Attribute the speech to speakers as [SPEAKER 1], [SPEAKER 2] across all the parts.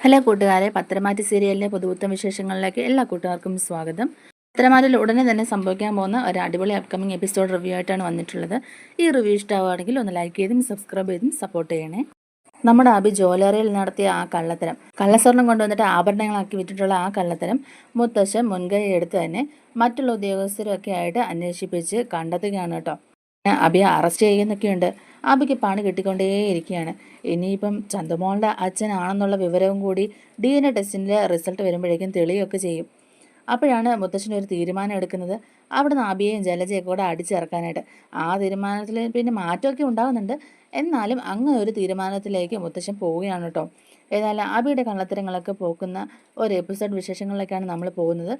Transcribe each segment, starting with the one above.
[SPEAKER 1] Hello കൂട്ടുകാരെ പത്രമാറ്റി സീരിയലിലെ പുതുപുത്തം വിശേഷങ്ങളിലേക്ക് എല്ലാ കൂട്ടുകാർക്കും സ്വാഗതം. പത്രമാറ്റിൽ ഉടനെ തന്നെ സംഭവിക്കാൻ പോകുന്ന ഒരു അടിപൊളി അപ്കമിങ് എപ്പിസോഡ് റിവ്യൂ ആയിട്ടാണ് വന്നിട്ടുള്ളത്. ഈ റിവ്യൂ ഇഷ്ടമാവുകയാണെങ്കിൽ ഒന്ന് ലൈക്ക് ചെയ്തും സബ്സ്ക്രൈബ് ചെയ്തും സപ്പോർട്ട് ചെയ്യണേ. നമ്മുടെ അഭി ജോലറിയിൽ നടത്തിയ ആ കള്ളത്തരം കള്ളസ്വർണം കൊണ്ടുവന്നിട്ട് ആഭരണങ്ങളാക്കി വിട്ടിട്ടുള്ള ആ കള്ളത്തരം മുത്തശ്ശൻ മുൻകൈ എടുത്ത് തന്നെ മറ്റുള്ള ഉദ്യോഗസ്ഥരൊക്കെ ആയിട്ട് അന്വേഷിപ്പിച്ച് കണ്ടെത്തുകയാണ് കേട്ടോ. അബിയെ അറസ്റ്റ് ചെയ്യുന്നൊക്കെയുണ്ട് അബിക്ക് പണി കിട്ടിക്കൊണ്ടേയിരിക്കുകയാണ് ഇനിയിപ്പം ചന്തുമോളുടെ അച്ഛനാണെന്നുള്ള വിവരവും കൂടി ഡി എൻ എ ടെസ്റ്റിന്റെ റിസൾട്ട് വരുമ്പോഴേക്കും തെളിയൊക്കെ ചെയ്യും. അപ്പോഴാണ് മുത്തശ്ശൻ ഒരു തീരുമാനം എടുക്കുന്നത്. അവിടെ നിന്ന് അബിയെയും ജലജയൊക്കെ കൂടെ അടിച്ചിറക്കാനായിട്ട്. ആ തീരുമാനത്തിൽ പിന്നെ മാറ്റമൊക്കെ ഉണ്ടാകുന്നുണ്ട് എന്നാലും അങ്ങനെ ഒരു തീരുമാനത്തിലേക്ക് മുത്തശ്ശൻ പോവുകയാണ് കേട്ടോ. ഏതായാലും ആബിയുടെ കള്ളത്തരങ്ങളൊക്കെ പോക്കുന്ന ഒരു എപ്പിസോഡ് വിശേഷങ്ങളിലേക്കാണ് നമ്മൾ പോകുന്നത്.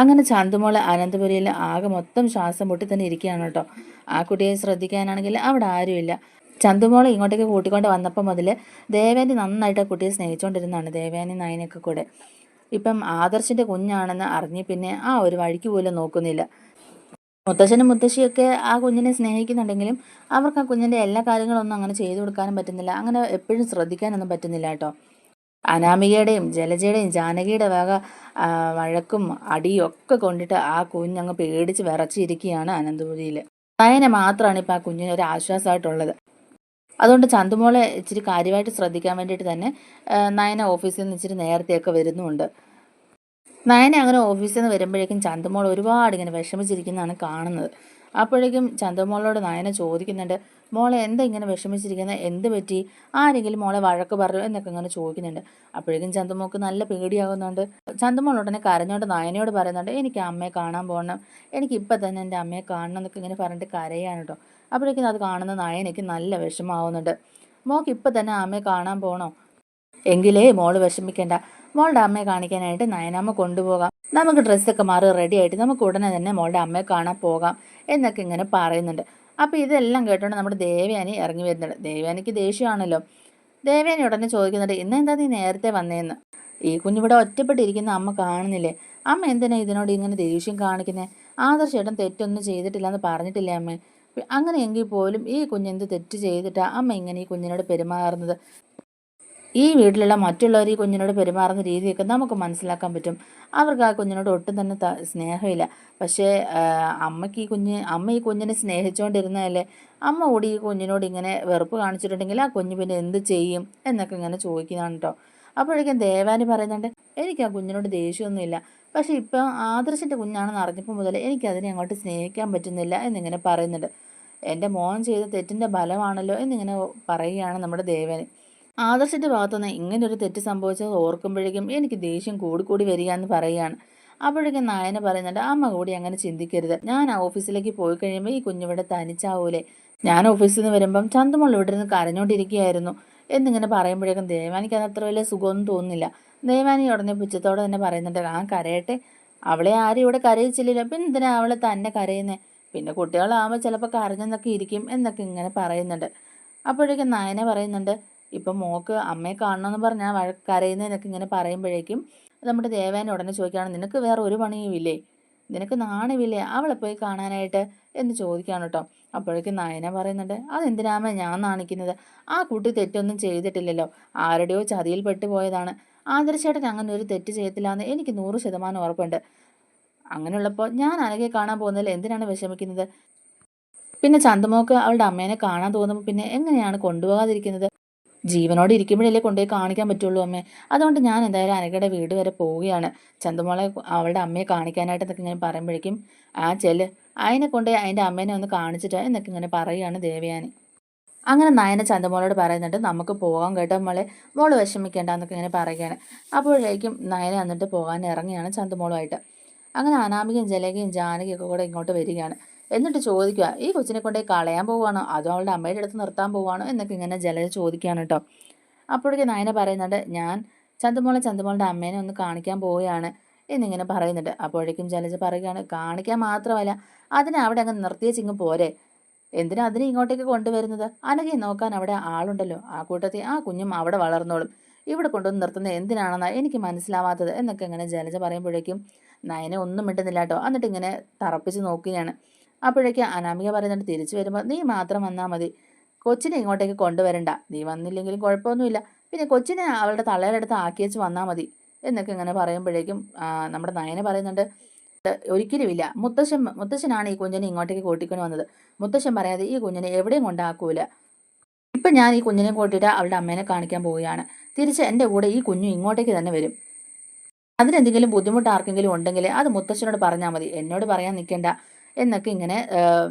[SPEAKER 1] അങ്ങനെ ചന്തുമോൾ അനന്തപുരിയിൽ ആകെ മൊത്തം ശ്വാസം പൊട്ടി തന്നെ ഇരിക്കുകയാണ് കേട്ടോ. ആ കുട്ടിയെ ശ്രദ്ധിക്കാനാണെങ്കിൽ അവിടെ ആരുമില്ല. ചന്തുമോളെ ഇങ്ങോട്ടേക്ക് കൂട്ടിക്കൊണ്ട് വന്നപ്പോൾ മുതൽ ദേവേനി നന്നായിട്ട് ആ കുട്ടിയെ സ്നേഹിച്ചുകൊണ്ടിരുന്നതാണ് ദേവേനി നയനൊക്കെ കൂടെ. ഇപ്പം ആദർശിന്റെ കുഞ്ഞാണെന്ന് അറിഞ്ഞ് പിന്നെ ആ ഒരു വഴിക്ക് പോലും നോക്കുന്നില്ല. മുത്തശ്ശനും മുത്തശ്ശിയൊക്കെ ആ കുഞ്ഞിനെ സ്നേഹിക്കുന്നുണ്ടെങ്കിലും അവർക്ക് ആ കുഞ്ഞിന്റെ എല്ലാ കാര്യങ്ങളൊന്നും അങ്ങനെ ചെയ്തു കൊടുക്കാനും പറ്റുന്നില്ല. അങ്ങനെ എപ്പോഴും ശ്രദ്ധിക്കാനൊന്നും പറ്റുന്നില്ല കേട്ടോ. അനാമികയുടെയും ജലജയുടെയും ജാനകിയുടെ വക വഴക്കും അടിയും ഒക്കെ കൊണ്ടിട്ട് ആ കുഞ്ഞങ്ങ് പേടിച്ച് വിറച്ചിരിക്കുകയാണ് അനന്തപുരിയിൽ നയന മാത്രമാണ് ഇപ്പം ആ കുഞ്ഞിന് ഒരു ആശ്വാസമായിട്ടുള്ളത് അതുകൊണ്ട് ചന്തുമോളെ ഇച്ചിരി കാര്യമായിട്ട് ശ്രദ്ധിക്കാൻ വേണ്ടിയിട്ട് തന്നെ നയന ഓഫീസിൽ നിന്ന് ഇച്ചിരി നേരത്തെയൊക്കെ വരുന്നുമുണ്ട് നയന അങ്ങനെ ഓഫീസിൽ നിന്ന് വരുമ്പോഴേക്കും ചന്ദമോൾ ഒരുപാട് ഇങ്ങനെ വിഷമിച്ചിരിക്കുന്നതാണ് കാണുന്നത്. അപ്പോഴേക്കും ചന്ദമോളോട് നയന ചോദിക്കുന്നുണ്ട് മോളെ എന്താ ഇങ്ങനെ വിഷമിച്ചിരിക്കുന്നത് എന്ത് പറ്റി? ആരെങ്കിലും മോളെ വഴക്ക് പറഞ്ഞു എന്നൊക്കെ ഇങ്ങനെ ചോദിക്കുന്നുണ്ട്. അപ്പോഴേക്കും ചന്തമോക്ക് നല്ല പേടിയാകുന്നുണ്ട്. ചന്ദമോൾ ഉടനെ കരഞ്ഞോണ്ട് നയനയോട് പറയുന്നുണ്ട് എനിക്ക് അമ്മയെ കാണാൻ പോകണം എനിക്ക് ഇപ്പം തന്നെ എന്റെ അമ്മയെ കാണണം എന്നൊക്കെ ഇങ്ങനെ പറഞ്ഞിട്ട് കരയാണ് കേട്ടോ. അപ്പോഴേക്കും അത് കാണുന്ന നയനയ്ക്ക് നല്ല വിഷമാവുന്നുണ്ട് മോക്ക് ഇപ്പം തന്നെ അമ്മയെ കാണാൻ പോകണോ എങ്കിലേ മോൾ വിഷമിക്കേണ്ട. മോളുടെ അമ്മയെ കാണിക്കാനായിട്ട് നയനാമ്മ കൊണ്ടുപോകാം. നമുക്ക് ഡ്രസ്സൊക്കെ മാറി റെഡി ആയിട്ട് നമുക്ക് ഉടനെ തന്നെ മോളുടെ അമ്മയെ കാണാൻ പോകാം എന്നൊക്കെ ഇങ്ങനെ പറയുന്നുണ്ട്. അപ്പോൾ ഇതെല്ലാം കേട്ടോണ്ട് നമ്മുടെ ദേവയാനി ഇറങ്ങി വരുന്നുണ്ട്. ദേവയാനിക്ക് ദേഷ്യമാണല്ലോ. ദേവയാനി ഉടനെ ചോദിക്കുന്നുണ്ട് ഇന്ന് എന്താ നീ നേരത്തെ വന്നേന്ന്? ഈ കുഞ്ഞിവിടെ ഒറ്റപ്പെട്ടിരിക്കുന്ന അമ്മ കാണുന്നില്ലേ. അമ്മ എന്തിനാ ഇതിനോട് ഇങ്ങനെ ദേഷ്യം കാണിക്കുന്നത് ആദർശേട്ടൻ തെറ്റൊന്നും ചെയ്തിട്ടില്ല എന്ന് പറഞ്ഞിട്ടില്ലേ അമ്മ? അങ്ങനെയെങ്കിൽ പോലും ഈ കുഞ്ഞെന്ത് തെറ്റ് ചെയ്തിട്ടാണ് അമ്മ ഇങ്ങനെ ഈ കുഞ്ഞിനോട് പെരുമാറുന്നത്? ഈ വീട്ടിലുള്ള മറ്റുള്ളവർ ഈ കുഞ്ഞിനോട് പെരുമാറുന്ന രീതിയൊക്കെ നമുക്ക് മനസ്സിലാക്കാൻ പറ്റും. അവർക്ക് ആ കുഞ്ഞിനോട് ഒട്ടും തന്നെ സ്നേഹമില്ല. പക്ഷേ അമ്മയ്ക്ക് ഈ കുഞ്ഞ് അമ്മ ഈ കുഞ്ഞിനെ സ്നേഹിച്ചുകൊണ്ടിരുന്നതല്ലേ അമ്മ കൂടി ഈ കുഞ്ഞിനോട് ഇങ്ങനെ വെറുപ്പ് കാണിച്ചിട്ടുണ്ടെങ്കിൽ ആ കുഞ്ഞ് പിന്നെ എന്ത് ചെയ്യും എന്നൊക്കെ ഇങ്ങനെ ചോദിക്കുന്നതാണ് കേട്ടോ അപ്പോഴേക്കും ദേവാനി പറയുന്നുണ്ട് എനിക്ക് ആ കുഞ്ഞിനോട് ദേഷ്യമൊന്നുമില്ല. പക്ഷേ ഇപ്പം ആദർശിന്റെ കുഞ്ഞാണെന്ന് അറിഞ്ഞപ്പോൾ മുതൽ എനിക്കതിനെ അങ്ങോട്ട് സ്നേഹിക്കാൻ പറ്റുന്നില്ല എന്നിങ്ങനെ പറയുന്നുണ്ട്. എന്റെ മോൻ ചെയ്ത തെറ്റിന്റെ ഫലമാണല്ലോ എന്നിങ്ങനെ പറയുകയാണ് നമ്മുടെ ദേവന്. ആദർശിന്റെ ഭാഗത്തുനിന്ന് ഇങ്ങനെ ഒരു തെറ്റ് സംഭവിച്ചത് ഓർക്കുമ്പോഴേക്കും എനിക്ക് ദേഷ്യം കൂടിക്കൂടി വരിക എന്ന് പറയുകയാണ്. അപ്പോഴേക്കും നായന പറയുന്നുണ്ട് അമ്മ കൂടി അങ്ങനെ ചിന്തിക്കരുത്. ഞാൻ ആ ഓഫീസിലേക്ക് പോയി കഴിയുമ്പോൾ ഈ കുഞ്ഞിവിടെ തനിച്ചാവൂലേ. ഞാൻ ഓഫീസിൽ നിന്ന് വരുമ്പം ചന്തുമുള്ള ഇവിടെ നിന്ന് കരഞ്ഞോണ്ടിരിക്കുകയായിരുന്നു. എന്നിങ്ങനെ പറയുമ്പോഴേക്കും ദേവാനിക്ക് അത് അത്ര വലിയ സുഖമൊന്നും തോന്നുന്നില്ല. ദേവാനി ഉടനെ പുച്ഛത്തോടെ തന്നെ പറയുന്നുണ്ട് ആ കരയട്ടെ. അവളെ ആരും ഇവിടെ കരയിച്ചില്ലല്ലോ. പിന്നെ എന്തിനാ അവളെ തന്നെ കരയുന്നേ? പിന്നെ കുട്ടികളാകുമ്പോൾ ചിലപ്പോൾ കരഞ്ഞെന്നൊക്കെ ഇരിക്കും എന്നൊക്കെ ഇങ്ങനെ പറയുന്നുണ്ട്. അപ്പോഴേക്കും നായന പറയുന്നുണ്ട് ഇപ്പം മോക്ക് അമ്മയെ കാണണമെന്ന് പറഞ്ഞാൽ വഴ കരയുന്നതിനൊക്കെ ഇങ്ങനെ പറയുമ്പോഴേക്കും നമ്മുടെ ദേവേനെ ഉടനെ ചോദിക്കുകയാണ് നിനക്ക് വേറെ ഒരു പണിയും ഇല്ലേ? നിനക്ക് നാണമില്ലേ? അവളെ പോയി കാണാനായിട്ട്? എന്ന് ചോദിക്കുകയാണ് കേട്ടോ. അപ്പോഴേക്കും നയന പറയുന്നുണ്ട് അതെന്തിനാമ ഞാൻ നാണിക്കുന്നത്? ആ കുട്ടി തെറ്റൊന്നും ചെയ്തിട്ടില്ലല്ലോ. ആരുടെയോ ചതിയിൽ പോയതാണ് ആദർശേട്ടൻ അങ്ങനെ ഒരു തെറ്റ് ചെയ്യത്തില്ല എന്ന് എനിക്ക് നൂറ് ശതമാനം ഉറപ്പുണ്ട്. അങ്ങനെയുള്ളപ്പോൾ ഞാൻ അനകെ കാണാൻ പോകുന്നതിൽ എന്തിനാണ് വിഷമിക്കുന്നത്? പിന്നെ ചന്തമോക്ക് അവളുടെ അമ്മേനെ കാണാൻ തോന്നുമ്പോൾ പിന്നെ എങ്ങനെയാണ് കൊണ്ടുപോകാതിരിക്കുന്നത്? ജീവനോട് ഇരിക്കുമ്പോഴല്ലേ കൊണ്ടുപോയി കാണിക്കാൻ പറ്റുള്ളൂ അമ്മേ. അതുകൊണ്ട് ഞാൻ എന്തായാലും അനഘയുടെ വീട് വരെ പോവുകയാണ്. ചന്തുമോളെ അവളുടെ അമ്മയെ കാണിക്കാനായിട്ട് എന്നൊക്കെ ഇങ്ങനെ പറയുമ്പോഴേക്കും ആ ചെല്ല്. അതിനെ കൊണ്ട് അതിന്റെ അമ്മേനെ ഒന്ന് കാണിച്ചിട്ട് എന്നൊക്കെ ഇങ്ങനെ പറയുകയാണ് ദേവയാനി. അങ്ങനെ നയന ചന്തമോളോട് പറയുന്നുണ്ട് നമുക്ക് പോകാം കേട്ടോ മോളെ. മോൾ വിഷമിക്കേണ്ട എന്നൊക്കെ ഇങ്ങനെ പറയുകയാണ്. അപ്പോഴേക്കും നയന എന്നിട്ട് പോകാൻ ഇറങ്ങിയാണ് ചന്തമോളുമായിട്ട്. അങ്ങനെ അനാമികയും ജലകയും ജാനകിയും ഒക്കെ കൂടെ ഇങ്ങോട്ട് വരികയാണ്. എന്നിട്ട് ചോദിക്കുക ഈ കൊച്ചിനെ കൊണ്ടേ കളയാൻ പോവുകയാണോ? അതോ അവളുടെ അമ്മയുടെ അടുത്ത് നിർത്താൻ പോവുകയാണോ? എന്നൊക്കെ ഇങ്ങനെ ജലജ ചോദിക്കുകയാണ് കേട്ടോ. അപ്പോഴേക്കും നയന പറയുന്നുണ്ട് ഞാൻ ചന്തമോളെ ചന്തമോളുടെ അമ്മേനെ ഒന്ന് കാണിക്കാൻ പോവുകയാണ് എന്നിങ്ങനെ പറയുന്നുണ്ട്. അപ്പോഴേക്കും ജലജ പറയുകയാണ് കാണിക്കാൻ മാത്രമല്ല അതിനെ അവിടെ അങ്ങ് നിർത്തിയ ചിങ്ങ് പോരെ. എന്തിനാ അതിനെ ഇങ്ങോട്ടേക്ക് കൊണ്ടുവരുന്നത്? അനഘയെ നോക്കാൻ അവിടെ ആളുണ്ടല്ലോ. ആ കൂട്ടത്തിൽ ആ കുഞ്ഞും അവിടെ വളർന്നോളും. ഇവിടെ കൊണ്ടുവന്ന് നിർത്തുന്നത് എന്തിനാണെന്നാ എനിക്ക് മനസ്സിലാവാത്തത് എന്നൊക്കെ ഇങ്ങനെ ജലജ പറയുമ്പോഴേക്കും നയനെ ഒന്നും മിണ്ടുന്നില്ല കേട്ടോ. എന്നിട്ട് ഇങ്ങനെ തറപ്പിച്ച് നോക്കുകയാണ്. അപ്പോഴേക്കും അനാമിക പറയുന്നുണ്ട് തിരിച്ചു വരുമ്പോൾ നീ മാത്രം വന്നാൽ മതി. കൊച്ചിനെ ഇങ്ങോട്ടേക്ക് കൊണ്ടുവരണ്ട. നീ വന്നില്ലെങ്കിലും കുഴപ്പമൊന്നുമില്ല. പിന്നെ കൊച്ചിനെ അവളുടെ തള്ളയുടെ ആക്കിയേച്ച് വന്നാൽ മതി. എന്നൊക്കെ ഇങ്ങനെ പറയുമ്പോഴേക്കും നമ്മുടെ നയനെ പറയുന്നുണ്ട് ഒരിക്കലുമില്ല. മുത്തശ്ശൻ മുത്തശ്ശനാണ് ഈ കുഞ്ഞിനെ ഇങ്ങോട്ടേക്ക് കൂട്ടിക്കൊണ്ട് വന്നത്. മുത്തശ്ശൻ പറയാതെ ഈ കുഞ്ഞിനെ എവിടെയും കൊണ്ടാക്കൂല. ഇപ്പം ഞാൻ ഈ കുഞ്ഞിനെ കൂട്ടിയിട്ട് അവളുടെ അമ്മേനെ കാണിക്കാൻ പോവുകയാണ്. തിരിച്ച് എന്റെ കൂടെ ഈ കുഞ്ഞു ഇങ്ങോട്ടേക്ക് തന്നെ വരും. അതിനെന്തെങ്കിലും ബുദ്ധിമുട്ട് ആർക്കെങ്കിലും ഉണ്ടെങ്കിൽ അത് മുത്തശ്ശനോട് പറഞ്ഞാൽ മതി. എന്നോട് പറയാൻ നിൽക്കേണ്ട. എന്നൊക്കെ ഇങ്ങനെ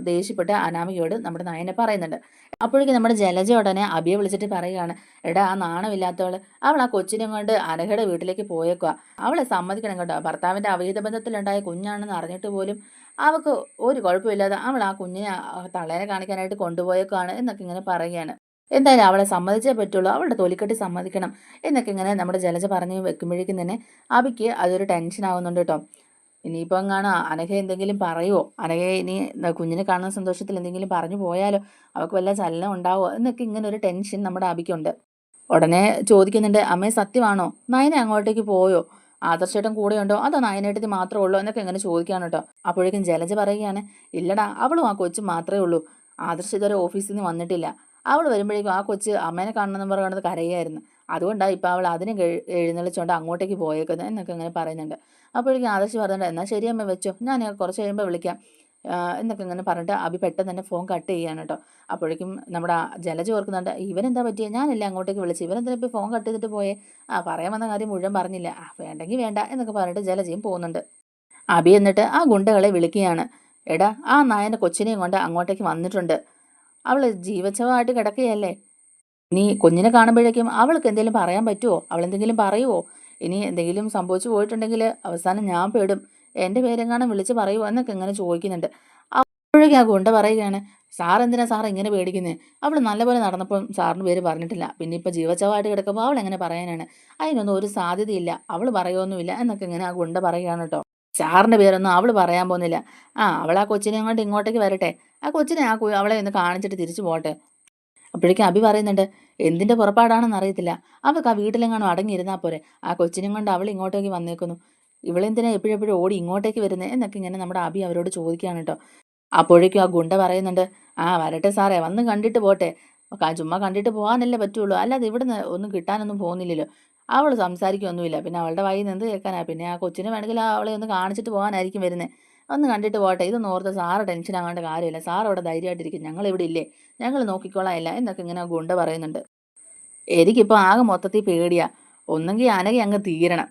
[SPEAKER 1] ദേഷ്യപ്പെട്ട് അനാമികയോട് നമ്മുടെ നായനെ പറയുന്നുണ്ട്. അപ്പോഴേക്കും നമ്മുടെ ജലജ ഉടനെ അബിയെ വിളിച്ചിട്ട് പറയുകയാണ് എടാ ആ നാണമില്ലാത്തവൾ അവൾ ആ കൊച്ചിനെ കൊണ്ട് അനഘയുടെ വീട്ടിലേക്ക് പോയേക്കുക അവളെ സമ്മതിക്കണം കേട്ടോ. ഭർത്താവിന്റെ അവിഹിത ബന്ധത്തിലുണ്ടായ കുഞ്ഞാണെന്ന് അറിഞ്ഞിട്ട് പോലും അവൾക്ക് ഒരു കുഴപ്പമില്ലാതെ അവൾ ആ കുഞ്ഞിനെ തള്ളേനെ കാണിക്കാനായിട്ട് കൊണ്ടുപോയേക്കാണ് എന്നൊക്കെ ഇങ്ങനെ പറയുകയാണ്. എന്തായാലും അവളെ സമ്മതിച്ചേ പറ്റുള്ളൂ. അവളുടെ തൊലിക്കെട്ടി സമ്മതിക്കണം എന്നൊക്കെ ഇങ്ങനെ നമ്മുടെ ജലജ പറഞ്ഞ് വെക്കുമ്പോഴേക്കും തന്നെ അബിക്ക് അതൊരു ടെൻഷൻ ആവുന്നുണ്ട് കേട്ടോ. ഇനിയിപ്പോൾ എങ്ങാണ്? അനഘ എന്തെങ്കിലും പറയുമോ അനഘ ഇനി കുഞ്ഞിനെ കാണുന്ന സന്തോഷത്തിൽ എന്തെങ്കിലും പറഞ്ഞു പോയാലോ? അവൾക്ക് വല്ല ചലനം ഉണ്ടാവോ? എന്നൊക്കെ ഇങ്ങനെ ഒരു ടെൻഷൻ നമ്മുടെ അബിക്കുണ്ട് ഉടനെ ചോദിക്കുന്നുണ്ട് അമ്മേ സത്യമാണോ? നയനെ അങ്ങോട്ടേക്ക് പോയോ? ആദർശേട്ടൻ ഉണ്ടോ അതോ നയനേട്ടത്തി മാത്രമേ ഉള്ളൂ? എന്നൊക്കെ ഇങ്ങനെ ചോദിക്കാണ് കേട്ടോ. അപ്പോഴേക്കും ജലജ പറയുകയാണ് ഇല്ലടാ അവളും ആ കൊച്ചും മാത്രമേ ഉള്ളൂ. ആദർശ ഇതുവരെ ഓഫീസിൽ നിന്ന് വന്നിട്ടില്ല. അവൾ വരുമ്പോഴേക്കും ആ കൊച്ച് അമ്മേനെ കാണണമെന്ന് പറയുന്നത് കരയായിരുന്നു അതുകൊണ്ടാണ് ഇപ്പോൾ അവൾ അതിന് എഴുന്നള്ളിച്ചുകൊണ്ട് അങ്ങോട്ടേക്ക് പോയേക്കുന്നത് എന്നൊക്കെ ഇങ്ങനെ പറയുന്നുണ്ട്. അപ്പോഴേക്കും ആദർശ് പറഞ്ഞിട്ട് എന്നാൽ ശരി അമ്മ വെച്ചോ. ഞാൻ കുറച്ച് കഴിയുമ്പോൾ വിളിക്കാം. എന്നൊക്കെ ഇങ്ങനെ പറഞ്ഞിട്ട് അഭി പെട്ടെന്ന് തന്നെ ഫോൺ കട്ട് ചെയ്യാണ് കേട്ടോ. അപ്പോഴേക്കും നമ്മുടെ ജലജ ഓർക്കുന്നുണ്ട് ഇവനെന്താ പറ്റിയത് ഞാനല്ല അങ്ങോട്ടേക്ക് വിളിച്ച്. ഇവനെന്തിനാ ഇപ്പോൾ ഫോൺ കട്ട് ചെയ്തിട്ട് പോയേ? ആ പറയാൻ വന്ന കാര്യം മുഴുവൻ പറഞ്ഞില്ല. ആ വേണ്ടെങ്കിൽ വേണ്ട എന്നൊക്കെ പറഞ്ഞിട്ട് ജലജയും പോകുന്നുണ്ട്. അഭി എന്നിട്ട് ആ ഗുണ്ടകളെ വിളിക്കുകയാണ്. എടാ ആ നായന്റെ കൊച്ചിനെയും കൊണ്ട് അങ്ങോട്ടേക്ക് വന്നിട്ടുണ്ട്. അവൾ ജീവച്ഛവമായിട്ട് കിടക്കുകയല്ലേ? ഇനി കുഞ്ഞിനെ കാണുമ്പോഴേക്കും അവൾക്ക് എന്തെങ്കിലും പറയാൻ പറ്റുമോ അവൾ എന്തെങ്കിലും പറയുമോ ഇനി എന്തെങ്കിലും സംഭവിച്ചു പോയിട്ടുണ്ടെങ്കിൽ അവസാനം ഞാൻ പേടും. എന്റെ പേരെങ്ങാനും വിളിച്ച് പറയുമോ എന്നൊക്കെ ഇങ്ങനെ ചോദിക്കുന്നുണ്ട്. അപ്പോഴേക്കും ആ ഗുണ്ട പറയുകയാണ് സാർ എന്തിനാ സാർ ഇങ്ങനെ പേടിക്കുന്നത് അവൾ നല്ലപോലെ നടന്നപ്പോൾ സാറിന് പേര് പറഞ്ഞിട്ടില്ല. പിന്നെ ഇപ്പോൾ ജീവച്ചവായിട്ട് കിടക്കുമ്പോൾ അവൾ എങ്ങനെ പറയാനാണ്? അതിനൊന്നും ഒരു സാധ്യതയില്ല. അവൾ പറയുമൊന്നുമില്ല എന്നൊക്കെ ഇങ്ങനെ ആ ഗുണ്ട പറയുകയാണ് കേട്ടോ. സാറിന്റെ പേരൊന്നും അവൾ പറയാൻ പോകുന്നില്ല. ആ അവൾ ആ കൊച്ചിനെ അങ്ങോട്ട് ഇങ്ങോട്ടേക്ക് വരട്ടെ. ആ കൊച്ചിനെ ആ അവളെ ഒന്ന് കാണിച്ചിട്ട് തിരിച്ചു പോട്ടെ. അപ്പോഴേക്കും അഭി പറയുന്നുണ്ട് എന്തിന്റെ പുറപ്പാടാണെന്ന് അറിയത്തില്ല. അവൾക്ക് ആ വീട്ടിലെങ്ങാനും അടങ്ങിയിരുന്നാൽ പോരെ. ആ കൊച്ചിനും കൊണ്ട് അവൾ ഇങ്ങോട്ടേക്ക് വന്നേക്കുന്നു. ഇവളെന്തിനാ എപ്പോഴെപ്പോഴും ഓടി ഇങ്ങോട്ടേക്ക് വരുന്നത് എന്നൊക്കെ ഇങ്ങനെ നമ്മുടെ അഭി അവരോട് ചോദിക്കുകയാണ് കേട്ടോ. അപ്പോഴേക്കും ആ ഗുണ്ട പറയുന്നുണ്ട് ആ വരട്ടെ സാറേ വന്ന് കണ്ടിട്ട് പോട്ടെ. ചുമ്മാ കണ്ടിട്ട് പോകാനല്ലേ പറ്റുള്ളൂ. അല്ലാതെ ഇവിടുന്ന് ഒന്നും കിട്ടാനൊന്നും പോകുന്നില്ലല്ലോ. അവൾ സംസാരിക്കൊന്നുമില്ല പിന്നെ അവളുടെ വായിൽ നിന്ന് കേൾക്കാനാ. പിന്നെ ആ കൊച്ചിനെ വേണമെങ്കിൽ അവളെ ഒന്ന് കാണിച്ചിട്ട് പോകാനായിരിക്കും വരുന്നത് ഒന്ന് കണ്ടിട്ട് പോട്ടെ ഇതൊന്നും ഓർത്ത് സാറ് ടെൻഷൻ ആകേണ്ട കാര്യമില്ല. സാർ അവിടെ ധൈര്യമായിട്ടിരിക്കും. ഞങ്ങൾ ഇവിടെ ഇല്ലേ? ഞങ്ങൾ നോക്കിക്കോളാം. ഇല്ല എന്നൊക്കെ ഇങ്ങനെ ഗുണ്ട പറയുന്നുണ്ട്. എനിക്കിപ്പോൾ ആകെ മൊത്തത്തിൽ പേടിയാ. ഒന്നെങ്കിൽ അനകി അങ്ങ് തീരണം.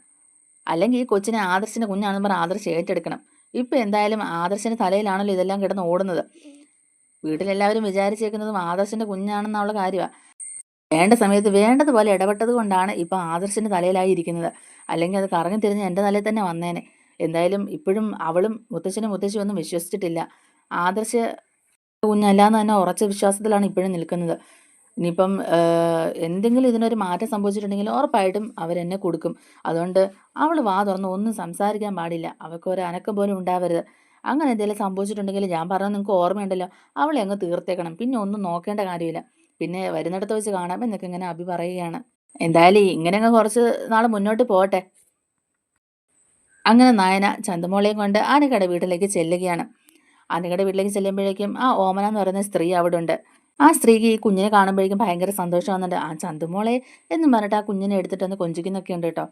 [SPEAKER 1] അല്ലെങ്കിൽ ഈ കൊച്ചിനെ ആദർശിന്റെ കുഞ്ഞാണെന്ന് പറഞ്ഞാൽ ആദർശ് ഏറ്റെടുക്കണം. ഇപ്പം എന്തായാലും ആദർശിന്റെ തലയിലാണല്ലോ ഇതെല്ലാം കിടന്ന് ഓടുന്നത്. വീട്ടിലെല്ലാവരും വിചാരിച്ചേക്കുന്നതും ആദർശിന്റെ കുഞ്ഞാണെന്നുള്ള കാര്യമാണ് വേണ്ട സമയത്ത് വേണ്ടതുപോലെ ഇടപെട്ടത് കൊണ്ടാണ് ഇപ്പം ആദർശിന്റെ തലയിലായി ഇരിക്കുന്നത്. അല്ലെങ്കിൽ അത് കറങ്ങി തിരിഞ്ഞ് എന്റെ തലയിൽ തന്നെ വന്നേനെ. എന്തായാലും ഇപ്പോഴും അവളും മുത്തച്ഛനും മുത്തശ്ശി ഒന്നും വിശ്വസിച്ചിട്ടില്ല. ആദർശ കുഞ്ഞല്ലാന്ന് തന്നെ ഉറച്ച വിശ്വാസത്തിലാണ് ഇപ്പോഴും നിൽക്കുന്നത്. ഇനിയിപ്പം എന്തെങ്കിലും ഇതിനൊരു മാറ്റം സംഭവിച്ചിട്ടുണ്ടെങ്കിൽ ഉറപ്പായിട്ടും അവരെന്നെ കൊടുക്കും. അതുകൊണ്ട് അവൾ വാ തുറന്ന് ഒന്നും സംസാരിക്കാൻ പാടില്ല. അവൾക്ക് ഒരു അനക്കം പോലും ഉണ്ടാവരുത്. അങ്ങനെ എന്തെങ്കിലും സംഭവിച്ചിട്ടുണ്ടെങ്കിൽ ഞാൻ പറഞ്ഞത് നിങ്ങൾക്ക് ഓർമ്മയുണ്ടല്ലോ. അവളെ അങ്ങ് തീർത്തേക്കണം. പിന്നെ ഒന്നും നോക്കേണ്ട കാര്യമില്ല. പിന്നെ വരുന്നിടത്ത് വെച്ച് കാണാം എന്നൊക്കെ ഇങ്ങനെ അഭി പറയുകയാണ്. എന്തായാലും ഇങ്ങനെ അങ്ങ് കുറച്ച് നാൾ മുന്നോട്ട് പോട്ടെ അങ്ങനെ നായന ചന്തമോളയും കൊണ്ട് ആനക്കട വീട്ടിലേക്ക് ചെല്ലുകയാണ്. ആനക്കട വീട്ടിലേക്ക് ചെല്ലുമ്പോഴേക്കും ആ ഓമന എന്ന് പറയുന്ന സ്ത്രീ അവിടെ ഉണ്ട്. ആ സ്ത്രീക്ക് ഈ കുഞ്ഞിനെ കാണുമ്പോഴേക്കും ഭയങ്കര സന്തോഷം വന്നിട്ട് ആ ചന്തുമോളെ എന്നും പറഞ്ഞിട്ട് ആ കുഞ്ഞിനെ എടുത്തിട്ട് എടുത്തിട്ടൊന്ന് കൊഞ്ചിക്കുന്നൊക്കെ ഉണ്ട് കേട്ടോ.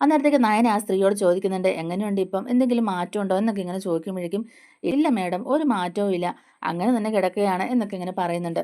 [SPEAKER 1] അന്നേരത്തേക്ക് നായന ആ സ്ത്രീയോട് ചോദിക്കുന്നുണ്ട് എങ്ങനെയുണ്ട് ഇപ്പം? എന്തെങ്കിലും മാറ്റം ഉണ്ടോ എന്നൊക്കെ ഇങ്ങനെ ചോദിക്കുമ്പോഴേക്കും ഇല്ല മേഡം ഒരു മാറ്റവും ഇല്ല. അങ്ങനെ തന്നെ കിടക്കുകയാണ് എന്നൊക്കെ ഇങ്ങനെ പറയുന്നുണ്ട്.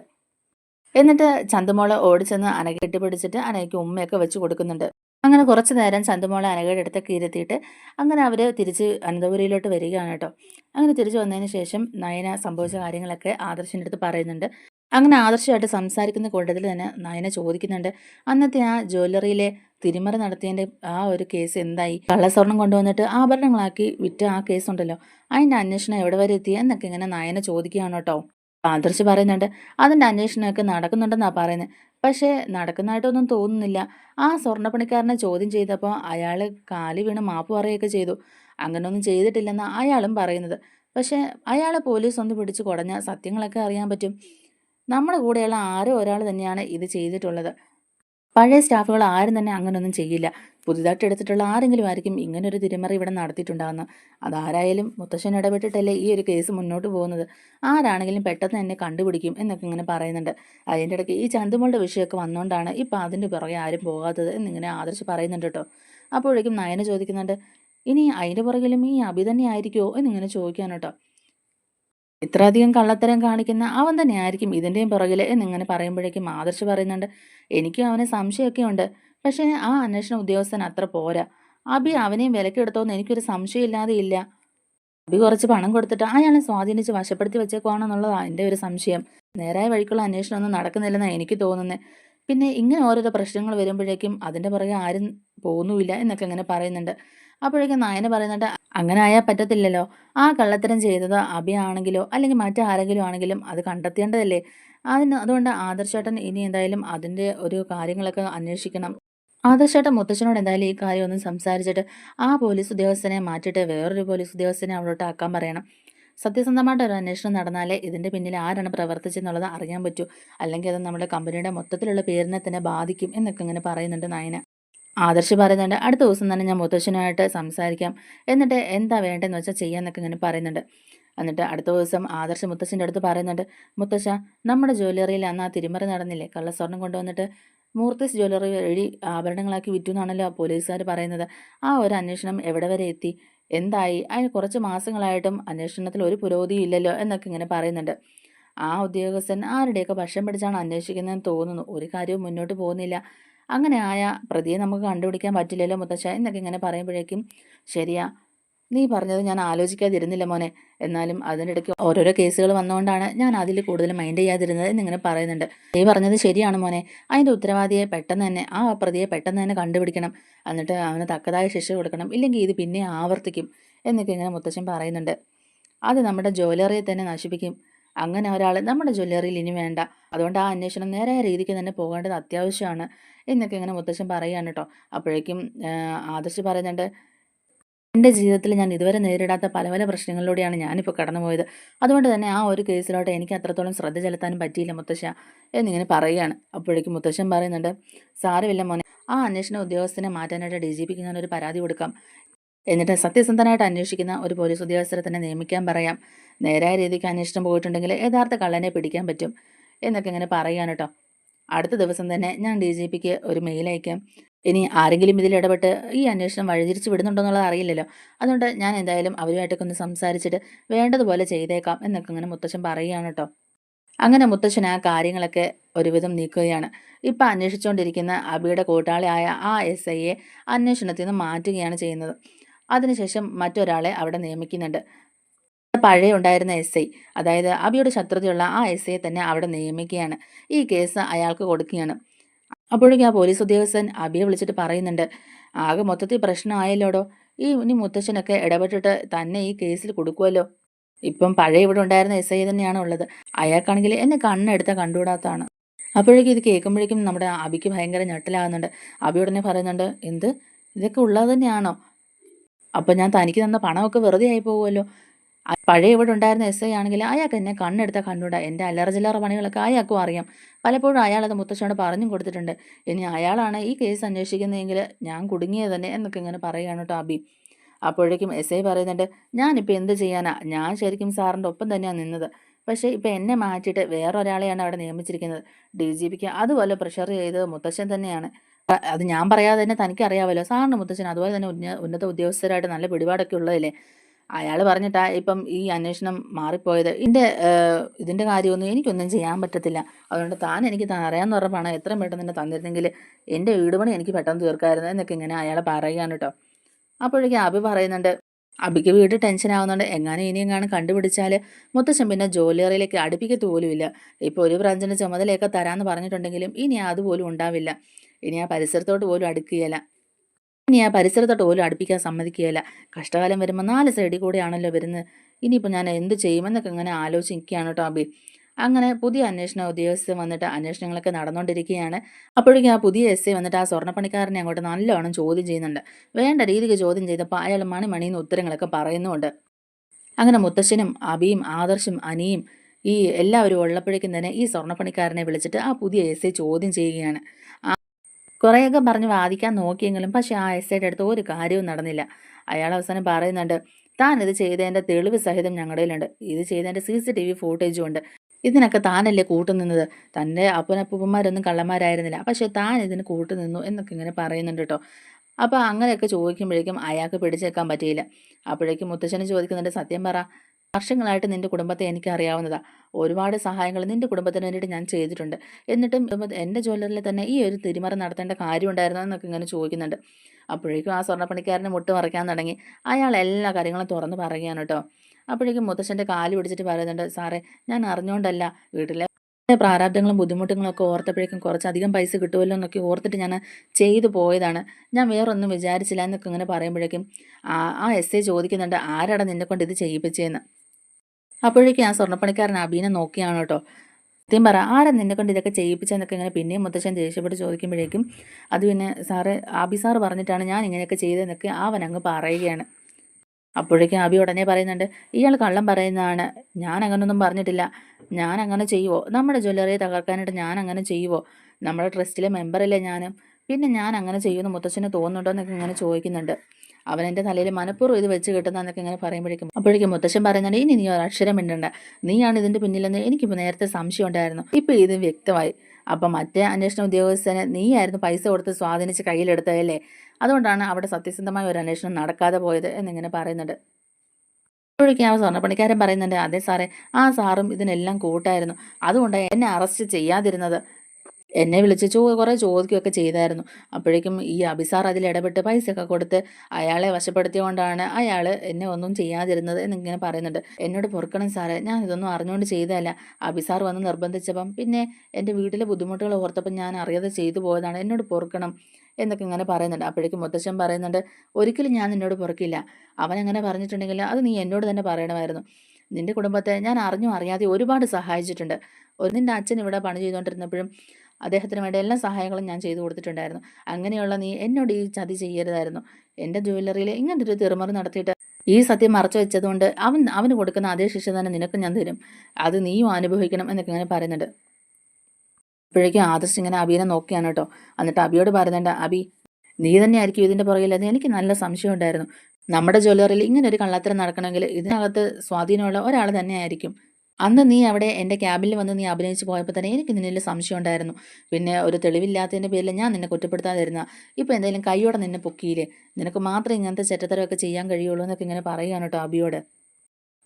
[SPEAKER 1] എന്നിട്ട് ചന്തുമോളെ ഓടിച്ചെന്ന് അനകെട്ടി പിടിച്ചിട്ട് അനയ്ക്ക് ഉമ്മയൊക്കെ വെച്ച് കൊടുക്കുന്നുണ്ട്. അങ്ങനെ കുറച്ച് നേരം ചന്തുമോളെ അനകയുടെ അടുത്തൊക്കെ ഇരുത്തിയിട്ട് അങ്ങനെ അവർ തിരിച്ച് അനന്തപുരിയിലോട്ട് വരികയാണ് കേട്ടോ. അങ്ങനെ തിരിച്ചു വന്നതിന് ശേഷം നയന സംഭവിച്ച കാര്യങ്ങളൊക്കെ ആദർശിന്റെ അടുത്ത് പറയുന്നുണ്ട്. അങ്ങനെ ആദർശമായിട്ട് സംസാരിക്കുന്ന കൂട്ടത്തിൽ തന്നെ നയന ചോദിക്കുന്നുണ്ട് അന്നത്തെ ആ ജ്വല്ലറിയിലെ തിരിമറി നടത്തിയതിന്റെ ആ ഒരു കേസ് എന്തായി? കള്ളസ്വർണം കൊണ്ടുവന്നിട്ട് ആഭരണങ്ങളാക്കി വിറ്റ ആ കേസുണ്ടല്ലോ. അതിന്റെ അന്വേഷണം എവിടെ വരെ എത്തി? എന്നൊക്കെ ഇങ്ങനെ നയന ചോദിക്കുകയാണ് കേട്ടോ. ആദർശ് പറയുന്നുണ്ട് അതിന്റെ അന്വേഷണമൊക്കെ നടക്കുന്നുണ്ടെന്നാണ് പറയുന്നത്. പക്ഷേ നടക്കുന്നതായിട്ടൊന്നും തോന്നുന്നില്ല. ആ സ്വർണപ്പണിക്കാരനെ ചോദ്യം ചെയ്തപ്പോൾ അയാൾ കാലി വീണ് മാപ്പ് പറയുകയൊക്കെ ചെയ്തു. അങ്ങനെയൊന്നും ചെയ്തിട്ടില്ലെന്നാണ് അയാളും പറയുന്നത്. പക്ഷേ അയാളെ പോലീസ് ഒന്ന് പിടിച്ച് കുടഞ്ഞ സത്യങ്ങളൊക്കെ അറിയാൻ പറ്റും. നമ്മുടെ കൂടെയുള്ള ആരോ ഒരാൾ തന്നെയാണ് ഇത് ചെയ്തിട്ടുള്ളത്. പഴയ സ്റ്റാഫുകൾ ആരും തന്നെ അങ്ങനെയൊന്നും ചെയ്യില്ല. പുതുതായിട്ട് എടുത്തിട്ടുള്ള ആരെങ്കിലും ആയിരിക്കും ഇങ്ങനൊരു തിരിമറി ഇവിടെ നടത്തിയിട്ടുണ്ടാകുന്നത് അതാരായാലും മുത്തശ്ശൻ ഇടപെട്ടിട്ടല്ലേ ഈ ഒരു കേസ് മുന്നോട്ട് പോകുന്നത്. ആരാണെങ്കിലും പെട്ടെന്ന് തന്നെ കണ്ടുപിടിക്കും എന്നൊക്കെ ഇങ്ങനെ പറയുന്നുണ്ട്. അതിന്റെ ഇടയ്ക്ക് ഈ ചന്തുമോളുടെ വിഷയമൊക്കെ വന്നുകൊണ്ടാണ് ഇപ്പം അതിന്റെ പുറകെ ആരും പോകാത്തത് എന്നിങ്ങനെ ആദർശ് പറയുന്നുണ്ട് കേട്ടോ. അപ്പോഴേക്കും നയന ചോദിക്കുന്നുണ്ട് ഇനി അതിന്റെ പുറകിലും ഈ അഭി തന്നെ ആയിരിക്കുമോ എന്നിങ്ങനെ ചോദിക്കാൻ കേട്ടോ. ഇത്രയധികം കള്ളത്തരം കാണിക്കുന്ന അവൻ തന്നെയായിരിക്കും ഇതിന്റെയും പുറകിൽ എന്നിങ്ങനെ പറയുമ്പോഴേക്കും ആദർശ് പറയുന്നുണ്ട് എനിക്കും അവന് സംശയമൊക്കെ ഉണ്ട്. പക്ഷേ ആ അന്വേഷണ ഉദ്യോഗസ്ഥൻ അത്ര പോരാ. അബി അവനെയും വിലക്കെടുത്തോന്ന് എനിക്കൊരു സംശയമില്ലാതെ ഇല്ല. അബി കുറച്ച് പണം കൊടുത്തിട്ട് അയാളെ സ്വാധീനിച്ച് വശപ്പെടുത്തി വെച്ചേക്കുവാണെന്നുള്ളതാണ് എന്റെ ഒരു സംശയം. നേരായ വഴിക്കുള്ള അന്വേഷണം ഒന്നും നടക്കുന്നില്ലെന്നാണ് എനിക്ക് തോന്നുന്നത് പിന്നെ ഇങ്ങനെ ഓരോരോ പ്രശ്നങ്ങൾ വരുമ്പോഴേക്കും അതിന്റെ പുറകെ ആരും പോകുന്നുമില്ല എന്നൊക്കെ ഇങ്ങനെ പറയുന്നുണ്ട്. അപ്പോഴേക്കും നായന പറയുന്നുണ്ട് അങ്ങനെ ആയാൽ പറ്റത്തില്ലല്ലോ. ആ കള്ളത്തരം ചെയ്തത് അഭിയാണെങ്കിലോ അല്ലെങ്കിൽ മറ്റാരെങ്കിലും ആണെങ്കിലും അത് കണ്ടെത്തേണ്ടതല്ലേ? അതിന് അതുകൊണ്ട് ആദർശേട്ടൻ ഇനി എന്തായാലും അതിന്റെ ഒരു കാര്യങ്ങളൊക്കെ അന്വേഷിക്കണം. ആദർശേട്ടൻ മുത്തച്ഛനോട് എന്തായാലും ഈ കാര്യം ഒന്ന് സംസാരിച്ചിട്ട് ആ പോലീസ് ഉദ്യോഗസ്ഥനെ മാറ്റിയിട്ട് വേറൊരു പോലീസ് ഉദ്യോഗസ്ഥനെ അവളോട്ട് ആക്കാൻ പറയണം. സത്യസന്ധമായിട്ട് ഒരു അന്വേഷണം നടന്നാലേ ഇതിന്റെ പിന്നിൽ ആരാണ് പ്രവർത്തിച്ചെന്നുള്ളത് അറിയാൻ പറ്റൂ. അല്ലെങ്കിൽ അത് നമ്മുടെ കമ്പനിയുടെ മൊത്തത്തിലുള്ള പേരിനെ തന്നെ ബാധിക്കും എന്നൊക്കെ ഇങ്ങനെ പറയുന്നുണ്ട് നായന. ആദർശ് പറയുന്നുണ്ട് അടുത്ത ദിവസം തന്നെ ഞാൻ മുത്തശ്ശനുമായിട്ട് സംസാരിക്കാം. എന്നിട്ട് എന്താ വേണ്ടതെന്ന് വെച്ചാൽ ചെയ്യാന്നൊക്കെ ഇങ്ങനെ പറയുന്നുണ്ട്. എന്നിട്ട് അടുത്ത ദിവസം ആദർശ് മുത്തശ്ശന്റെ അടുത്ത് പറയുന്നുണ്ട് മുത്തശ്ശ നമ്മുടെ ജ്വല്ലറിയിൽ അന്ന് ആ തിരിമറി നടന്നില്ലേ? കള്ളസ്വർണം കൊണ്ടുവന്നിട്ട് മൂർത്തിസ് ജ്വല്ലറി വഴി ആഭരണങ്ങളാക്കി വിറ്റു എന്നാണല്ലോ പോലീസുകാർ പറയുന്നത്. ആ ഒരു അന്വേഷണം എവിടെ വരെ എത്തി? എന്തായി? അതിന് കുറച്ച് മാസങ്ങളായിട്ടും അന്വേഷണത്തിൽ ഒരു പുരോഗതിയും ഇല്ലല്ലോ എന്നൊക്കെ ഇങ്ങനെ പറയുന്നുണ്ട്. ആ ഉദ്യോഗസ്ഥൻ ആരുടെയൊക്കെ ഭക്ഷണം പിടിച്ചാണ് അന്വേഷിക്കുന്നതെന്ന് തോന്നുന്നു. ഒരു കാര്യവും മുന്നോട്ട് പോകുന്നില്ല. അങ്ങനെ ആയ പ്രതിയെ നമുക്ക് കണ്ടുപിടിക്കാൻ പറ്റില്ലല്ലോ മുത്തശ്ശ എന്നൊക്കെ ഇങ്ങനെ പറയുമ്പോഴേക്കും ശരിയാ നീ പറഞ്ഞത് ഞാൻ ആലോചിക്കാതിരുന്നില്ല മോനെ. എന്നാലും അതിനിടയ്ക്ക് ഓരോരോ കേസുകൾ വന്നുകൊണ്ടാണ് ഞാൻ അതിൽ കൂടുതൽ മൈൻഡ് ചെയ്യാതിരുന്നത് എന്നിങ്ങനെ പറയുന്നുണ്ട്. നീ പറഞ്ഞത് ശരിയാണ് മോനെ. അതിന്റെ ഉത്തരവാദിയെ പെട്ടെന്ന് തന്നെ ആ പ്രതിയെ പെട്ടെന്ന് തന്നെ കണ്ടുപിടിക്കണം. എന്നിട്ട് അവന് തക്കതായ ശിക്ഷ കൊടുക്കണം. ഇല്ലെങ്കിൽ ഇത് പിന്നെ ആവർത്തിക്കും എന്നൊക്കെ ഇങ്ങനെ മുത്തശ്ശൻ പറയുന്നുണ്ട്. അത് നമ്മുടെ ജ്വല്ലറിയെ തന്നെ നശിപ്പിക്കും. അങ്ങനെ ഒരാൾ നമ്മുടെ ജ്വല്ലറിയിൽ ഇനി വേണ്ട. അതുകൊണ്ട് ആ അന്വേഷണം നേരായ രീതിക്ക് തന്നെ പോകേണ്ടത് അത്യാവശ്യമാണ് എന്നൊക്കെ ഇങ്ങനെ മുത്തശ്ശൻ പറയുകയാണ് കേട്ടോ. അപ്പോഴേക്കും ആദർശ് പറയുന്നുണ്ട് എന്റെ ജീവിതത്തിൽ ഞാൻ ഇതുവരെ നേരിടാത്ത പല പല പ്രശ്നങ്ങളിലൂടെയാണ് ഞാനിപ്പോൾ കടന്നുപോയത്. അതുകൊണ്ട് തന്നെ ആ ഒരു കേസിലോട്ട് എനിക്ക് അത്രത്തോളം ശ്രദ്ധ ചെലുത്താനും പറ്റിയില്ല മുത്തശ്ശ എന്നിങ്ങനെ പറയുകയാണ്. അപ്പോഴേക്കും മുത്തശ്ശൻ പറയുന്നുണ്ട് സാരമില്ല മോനെ ആ അന്വേഷണ ഉദ്യോഗസ്ഥനെ മാറ്റാനായിട്ട് ഡി ജി പിക്ക് ഞാനൊരു പരാതി കൊടുക്കാം. എന്നിട്ട് സത്യസന്ധനായിട്ട് അന്വേഷിക്കുന്ന ഒരു പോലീസ് ഉദ്യോഗസ്ഥരെ തന്നെ നിയമിക്കാൻ പറയാം. നേരായ രീതിക്ക് അന്വേഷണം പോയിട്ടുണ്ടെങ്കിൽ യഥാർത്ഥ കള്ളനെ പിടിക്കാൻ പറ്റും. എന്നൊക്കെ ഇങ്ങനെ പറയാൻ കേട്ടോ. അടുത്ത ദിവസം തന്നെ ഞാൻ ഡി ജി പിക്ക് ഒരു മെയിൽ അയക്കാം. ഇനി ആരെങ്കിലും ഇതിൽ ഇടപെട്ട് ഈ അന്വേഷണം വഴിതിരിച്ച് വിടുന്നുണ്ടോ എന്നുള്ളത് അറിയില്ലല്ലോ. അതുകൊണ്ട് ഞാൻ എന്തായാലും അവരുമായിട്ടൊക്കെ ഒന്ന് സംസാരിച്ചിട്ട് വേണ്ടതുപോലെ ചെയ്തേക്കാം എന്നൊക്കെ ഇങ്ങനെ മുത്തച്ഛൻ പറയുകയാണ് കേട്ടോ. അങ്ങനെ മുത്തച്ഛൻ ആ കാര്യങ്ങളൊക്കെ ഒരുവിധം നീക്കുകയാണ്. ഇപ്പം അന്വേഷിച്ചുകൊണ്ടിരിക്കുന്ന അബിയുടെ കൂട്ടാളിയായ ആ എസ് ഐയെ അന്വേഷണത്തിൽ നിന്ന് മാറ്റുകയാണ് ചെയ്യുന്നത്. അതിനുശേഷം മറ്റൊരാളെ അവിടെ നിയമിക്കുന്നുണ്ട്. പഴയ ഉണ്ടായിരുന്ന എസ് ഐ അതായത് അബിയുടെ ശത്രുതയുള്ള ആ എസ് ഐയെ തന്നെ അവിടെ നിയമിക്കുകയാണ്. ഈ കേസ് അയാൾക്ക് കൊടുക്കുകയാണ്. അപ്പോഴേക്കും ആ പോലീസ് ഉദ്യോഗസ്ഥൻ അബിയെ വിളിച്ചിട്ട് പറയുന്നുണ്ട് ആകെ മൊത്തത്തിൽ പ്രശ്നമായല്ലോടോ? ഈ ഇനി മുത്തശ്ശനൊക്കെ ഇടപെട്ടിട്ട് തന്നെ ഈ കേസിൽ കൊടുക്കുമല്ലോ ഇപ്പം പഴയ ഇവിടെ ഉണ്ടായിരുന്ന എസ് ഐ തന്നെയാണ് ഉള്ളത്. അയാൾക്കാണെങ്കിൽ എന്നെ കണ്ണെടുത്ത കണ്ടുകൂടാത്തതാണ്. അപ്പോഴേക്കും ഇത് കേൾക്കുമ്പോഴേക്കും നമ്മുടെ അബിക്ക് ഭയങ്കര ഞെട്ടലാകുന്നുണ്ട്. അബി ഉടനെ പറയുന്നുണ്ട് എന്ത്? ഇതൊക്കെ ഉള്ളത് തന്നെയാണോ? അപ്പം ഞാൻ തനിക്ക് തന്ന പണമൊക്കെ വെറുതെ ആയി പോകുമല്ലോ പഴയ ഇവിടെ ഉണ്ടായിരുന്ന എസ് ഐ ആണെങ്കിൽ അയാൾക്ക് എന്നെ കണ്ണെടുത്ത കണ്ണൂട. എന്റെ അല്ലറചില്ലറ പണികളൊക്കെ അയാൾക്കും അറിയാം. പലപ്പോഴും അയാൾ അത് മുത്തശ്ശനോട് പറഞ്ഞും കൊടുത്തിട്ടുണ്ട്. ഇനി അയാളാണ് ഈ കേസ് അന്വേഷിക്കുന്നതെങ്കിൽ ഞാൻ കുടുങ്ങിയത് തന്നെ എന്നൊക്കെ ഇങ്ങനെ പറയുകയാണ് കേട്ടോ അബി. അപ്പോഴേക്കും എസ് ഐ പറയുന്നുണ്ട് ഞാനിപ്പോൾ എന്ത് ചെയ്യാനാ? ഞാൻ ശരിക്കും സാറിന്റെ ഒപ്പം തന്നെയാണ് നിന്നത്. പക്ഷേ ഇപ്പം എന്നെ മാറ്റിയിട്ട് വേറൊരാളെയാണ് അവിടെ നിയമിച്ചിരിക്കുന്നത്. ഡി ജി പിക്ക് അതുപോലെ പ്രഷർ ചെയ്തത് മുത്തശ്ശൻ തന്നെയാണ്. അത് ഞാൻ പറയാതെ തന്നെ തനിക്ക് അറിയാമല്ലോ സാറിന് മുത്തച്ഛൻ അതുപോലെ തന്നെ ഉന്നത ഉദ്യോഗസ്ഥരായിട്ട് നല്ല പിടിപാടൊക്കെ ഉള്ളതല്ലേ? അയാൾ പറഞ്ഞിട്ടാ ഇപ്പം ഈ അന്വേഷണം മാറിപ്പോയത്. ഇതിന്റെ ഇതിന്റെ കാര്യമൊന്നും എനിക്കൊന്നും ചെയ്യാൻ പറ്റത്തില്ല. അതുകൊണ്ട് താൻ എനിക്ക് അറിയാമെന്ന് പറഞ്ഞ പണം എത്രയും പെട്ടെന്ന് തന്നെ തന്നിരുന്നെങ്കിൽ എന്റെ വീട് പണി എനിക്ക് പെട്ടെന്ന് തീർക്കാമായിരുന്നു എന്നൊക്കെ ഇങ്ങനെ അയാൾ പറയുകയാണ് കേട്ടോ. അപ്പോഴേക്കും അഭി പറയുന്നുണ്ട് അബിക്ക് വീട് ടെൻഷൻ ആവുന്നുണ്ട്. എങ്ങനെ ഇനിയും കാണും കണ്ടുപിടിച്ചാൽ മുത്തച്ഛൻ പിന്നെ ജോലിയറയിലേക്ക് അടുപ്പിക്കത്ത് പോലുമില്ല. ഇപ്പോൾ ഒരു ബ്രാഞ്ചിന്റെ ചുമതലയൊക്കെ തരാമെന്ന് പറഞ്ഞിട്ടുണ്ടെങ്കിലും ഇനി അതുപോലും ഉണ്ടാവില്ല. ഇനി ആ പരിസരത്തോട്ട് പോലും അടുക്കുകയില്ല. ഇനി ആ പരിസരത്തോട്ട് പോലും അടുപ്പിക്കാൻ സമ്മതിക്കുകയില്ല. കഷ്ടകാലം വരുമ്പോൾ നാല് സൈഡിൽ കൂടെയാണല്ലോ വരുന്നത്. ഇനിയിപ്പോൾ ഞാൻ എന്ത് ചെയ്യുമെന്നൊക്കെ ഇങ്ങനെ ആലോചിക്കുകയാണ് കേട്ടോ അബി. അങ്ങനെ പുതിയ അന്വേഷണ ഉദ്യോഗസ്ഥൻ വന്നിട്ട് അന്വേഷണങ്ങളൊക്കെ നടന്നുകൊണ്ടിരിക്കുകയാണ്. അപ്പോഴേക്കും ആ പുതിയ എസ് ഐ വന്നിട്ട് ആ സ്വർണപ്പണിക്കാരനെ അങ്ങോട്ട് നല്ലോണം ചോദ്യം ചെയ്യുന്നുണ്ട്. വേണ്ട രീതിക്ക് ചോദ്യം ചെയ്തപ്പോൾ അയാൾ മണി മണിന്ന് ഉത്തരങ്ങളൊക്കെ പറയുന്നുണ്ട് അങ്ങനെ മുത്തശ്ശനും അബിയും ആദർശും അനിയും ഈ എല്ലാവരും ഉള്ളപ്പോഴേക്കും തന്നെ ഈ സ്വർണപ്പണിക്കാരനെ വിളിച്ചിട്ട് ആ പുതിയ എസ് ചോദ്യം ചെയ്യുകയാണ്. കുറേയൊക്കെ പറഞ്ഞ് വാദിക്കാൻ നോക്കിയെങ്കിലും പക്ഷേ ആ എസ് ഐയുടെ അടുത്ത് ഒരു കാര്യവും നടന്നില്ല. അയാൾ അവസാനം പറയുന്നുണ്ട് താൻ ഇത് ചെയ്തതിന്റെ തെളിവ് സഹിതം ഞങ്ങളുടെ കയ്യിലുണ്ട്. ഇത് ചെയ്തതിന്റെ സി സി ടി വി ഫോട്ടേജും ഉണ്ട്. ഇതിനൊക്കെ താനല്ലേ കൂട്ടുനിന്നത്? തന്റെ അപ്പനപ്പൂപ്പന്മാരൊന്നും കള്ളന്മാരായിരുന്നില്ല. പക്ഷേ താൻ ഇതിന് കൂട്ടുനിന്നു എന്നൊക്കെ ഇങ്ങനെ പറയുന്നുണ്ട് കേട്ടോ. അപ്പോൾ അങ്ങനെയൊക്കെ ചോദിക്കുമ്പോഴേക്കും അയാൾക്ക് പിടിച്ചേക്കാൻ പറ്റിയില്ല. അപ്പോഴേക്കും മുത്തശ്ശന് ചോദിക്കുന്നുണ്ട് സത്യം പറ വർഷങ്ങളായിട്ട് നിന്റെ കുടുംബത്തെ എനിക്ക് അറിയാവുന്നതാ ഒരുപാട് സഹായങ്ങൾ നിന്റെ കുടുംബത്തിന് വേണ്ടിയിട്ട് ഞാൻ ചെയ്തിട്ടുണ്ട്. എന്നിട്ടും എന്റെ ജ്വല്ലറിൽ തന്നെ ഈ ഒരു തിരിമറ നടത്തേണ്ട കാര്യമുണ്ടായിരുന്നോ എന്നൊക്കെ ഇങ്ങനെ ചോദിക്കുന്നുണ്ട്. അപ്പോഴേക്കും ആ സ്വർണപ്പണിക്കാരനെ മുട്ട് മറയ്ക്കാൻ തുടങ്ങി. അയാൾ എല്ലാ കാര്യങ്ങളും തുറന്ന് പറയുകയാണ് കേട്ടോ. അപ്പോഴേക്കും മുത്തശ്ശന്റെ കാൽ പിടിച്ചിട്ട് പറയുന്നുണ്ട് സാറേ ഞാൻ അറിഞ്ഞുകൊണ്ടല്ല. വീട്ടിലെ പ്രാരാബ്ദങ്ങളും ബുദ്ധിമുട്ടുകളും ഒക്കെ ഓർത്തപ്പോഴേക്കും കുറച്ചധികം പൈസ കിട്ടുമല്ലോ എന്നൊക്കെ ഓർത്തിട്ട് ഞാൻ ചെയ്തു പോയതാണ്. ഞാൻ വേറൊന്നും വിചാരിച്ചില്ല എന്നൊക്കെ ഇങ്ങനെ പറയുമ്പോഴേക്കും ആ ആ എസ് ഐ ചോദിക്കുന്നുണ്ട് ആരാടാ നിന്നെ കൊണ്ട് ഇത് ചെയ്യിപ്പിച്ചതെന്ന് അപ്പോഴേക്കും ഞാൻ സ്വർണപ്പണിക്കാരൻ അബീനെ നോക്കിയാണ് കേട്ടോ. സത്യം പറ ആരാ നിന്നെ കൊണ്ട് ഇതൊക്കെ ചെയ്യിപ്പിച്ചെന്നൊക്കെ ഇങ്ങനെ പിന്നെയും മുത്തശ്ശൻ ദേഷ്യപ്പെട്ട് ചോദിക്കുമ്പോഴേക്കും അത് പിന്നെ സാറ് ആബി സാറ് പറഞ്ഞിട്ടാണ് ഞാൻ ഇങ്ങനെയൊക്കെ ചെയ്തതെന്നൊക്കെ അവൻ അങ്ങ് പറയുകയാണ്. അപ്പോഴേക്കും ആബി ഉടനെ പറയുന്നുണ്ട് ഇയാൾ കള്ളം പറയുന്നതാണ്. ഞാൻ അങ്ങനൊന്നും പറഞ്ഞിട്ടില്ല. ഞാൻ അങ്ങനെ ചെയ്യുവോ? നമ്മുടെ ജ്വല്ലറിയെ തകർക്കാനായിട്ട് ഞാൻ അങ്ങനെ ചെയ്യുവോ? നമ്മുടെ ട്രസ്റ്റിലെ മെമ്പറല്ലേ ഞാനും? പിന്നെ ഞാൻ അങ്ങനെ ചെയ്യുമെന്ന് മുത്തച്ഛന് തോന്നുന്നുണ്ടോ? എന്നൊക്കെ ഇങ്ങനെ ചോദിക്കുന്നുണ്ട്. അവൻ എന്റെ തലയിൽ മനഃപൂർവം ഇത് വെച്ച് കിട്ടുന്നതെന്നൊക്കെ ഇങ്ങനെ പറയുമ്പോഴേക്കും അപ്പോഴേക്കും മുത്തശ്ശൻ പറയുന്നുണ്ട് ഇനി നീ അക്ഷരം മിണ്ടണ്ട. നീയാണ് ഇതിന്റെ പിന്നിലെന്ന് എനിക്കിപ്പോൾ നേരത്തെ സംശയം ഉണ്ടായിരുന്നു. ഇപ്പോൾ ഇത് വ്യക്തമായി. അപ്പം മറ്റേ അന്വേഷണ ഉദ്യോഗസ്ഥനെ നീയായിരുന്നു പൈസ കൊടുത്ത് സ്വാധീനിച്ച് കയ്യിലെടുത്തതല്ലേ? അതുകൊണ്ടാണ് അവിടെ സത്യസന്ധമായ ഒരു അന്വേഷണം നടക്കാതെ പോയത് എന്നിങ്ങനെ പറയുന്നുണ്ട്. അപ്പോഴേക്കും ആ സ്വർണപ്പണിക്കാരൻ പറയുന്നുണ്ട് അതെ സാറേ ആ സാറും ഇതിനെല്ലാം കൂട്ടായിരുന്നു. അതുകൊണ്ട് എന്നെ അറസ്റ്റ് ചെയ്യാതിരുന്നത്. എന്നെ വിളിച്ച് ചോ കുറേ ചോദിക്കുകയൊക്കെ ചെയ്തായിരുന്നു. അപ്പോഴേക്കും ഈ അബിസാർ അതിൽ ഇടപെട്ട് പൈസയൊക്കെ കൊടുത്ത് അയാളെ വശപ്പെടുത്തിയതുകൊണ്ടാണ് അയാൾ എന്നെ ഒന്നും ചെയ്യാതിരുന്നത് എന്നിങ്ങനെ പറയുന്നുണ്ട്. എന്നോട് പൊറുക്കണം സാറേ ഞാൻ ഇതൊന്നും അറിഞ്ഞുകൊണ്ട് ചെയ്തതല്ല. അബിസാർ വന്ന് നിർബന്ധിച്ചപ്പം പിന്നെ എന്റെ വീട്ടിലെ ബുദ്ധിമുട്ടുകൾ ഓർത്തപ്പം ഞാൻ അറിയാതെ ചെയ്തു പോയതാണ്. എന്നോട് പൊറുക്കണം എന്നൊക്കെ ഇങ്ങനെ പറയുന്നുണ്ട്. അപ്പോഴേക്കും മുത്തശ്ശൻ പറയുന്നുണ്ട് ഒരിക്കലും ഞാൻ നിന്നോട് പൊറുക്കില്ല. അവൻ അങ്ങനെ പറഞ്ഞിട്ടുണ്ടെങ്കിൽ അത് നീ എന്നോട് തന്നെ പറയണമായിരുന്നു. നിന്റെ കുടുംബത്തെ ഞാൻ അറിഞ്ഞും അറിയാതെ ഒരുപാട് സഹായിച്ചിട്ടുണ്ട്. ഒന്നിന്റെ നിന്റെ അച്ഛൻ ഇവിടെ പണി ചെയ്തുകൊണ്ടിരുന്നപ്പോഴും അദ്ദേഹത്തിന് വേണ്ട എല്ലാ സഹായങ്ങളും ഞാൻ ചെയ്തു കൊടുത്തിട്ടുണ്ടായിരുന്നു. അങ്ങനെയുള്ള നീ എന്നോട് ഈ ചതി ചെയ്യരുതായിരുന്നു. എന്റെ ജ്വല്ലറിയിൽ ഒരു തിറുമറി നടത്തിയിട്ട് ഈ സത്യം മറച്ചു വെച്ചതുകൊണ്ട് അവൻ അവന് കൊടുക്കുന്ന അതേ ശിക്ഷ തന്നെ നിനക്ക് ഞാൻ തരും. അത് നീയും അനുഭവിക്കണം എന്നൊക്കെ ഇങ്ങനെ പറയുന്നുണ്ട്. അപ്പോഴേക്കും ആദർശ് ഇങ്ങനെ അബീനെ നോക്കിയാണ് കേട്ടോ. എന്നിട്ട് അബിയോട് പറയുന്നുണ്ട് അബി നീ തന്നെ തന്നെയായിരിക്കും ഇതിന്റെ പുറകിലെന്ന് എനിക്ക് നല്ല സംശയം ഉണ്ടായിരുന്നു. നമ്മുടെ ജ്വല്ലറിയിൽ ഇങ്ങനെ ഒരു കള്ളത്തരം നടക്കണമെങ്കിൽ ഇതിനകത്ത് സ്വാധീനമുള്ള ഒരാൾ തന്നെയായിരിക്കും അന്ന് നീ അവിടെ എന്റെ ക്യാബിൽ വന്ന് നീ അഭിനയിച്ച് പോയപ്പോൾ തന്നെ എനിക്ക് നിന്നിൽ സംശയം ഉണ്ടായിരുന്നു. പിന്നെ ഒരു തെളിവില്ലാത്തതിന്റെ പേരിൽ ഞാൻ നിന്നെ കുറ്റപ്പെടുത്താതിരുന്ന. ഇപ്പോൾ എന്തെങ്കിലും കൈയോടെ നിന്നെ പൊക്കിയില്ലേ? നിനക്ക് മാത്രമേ ഇങ്ങനത്തെ ചെറ്റത്തരമൊക്കെ ചെയ്യാൻ കഴിയുള്ളൂ എന്നൊക്കെ ഇങ്ങനെ പറയുകയാണ് കേട്ടോ അബിയോട്.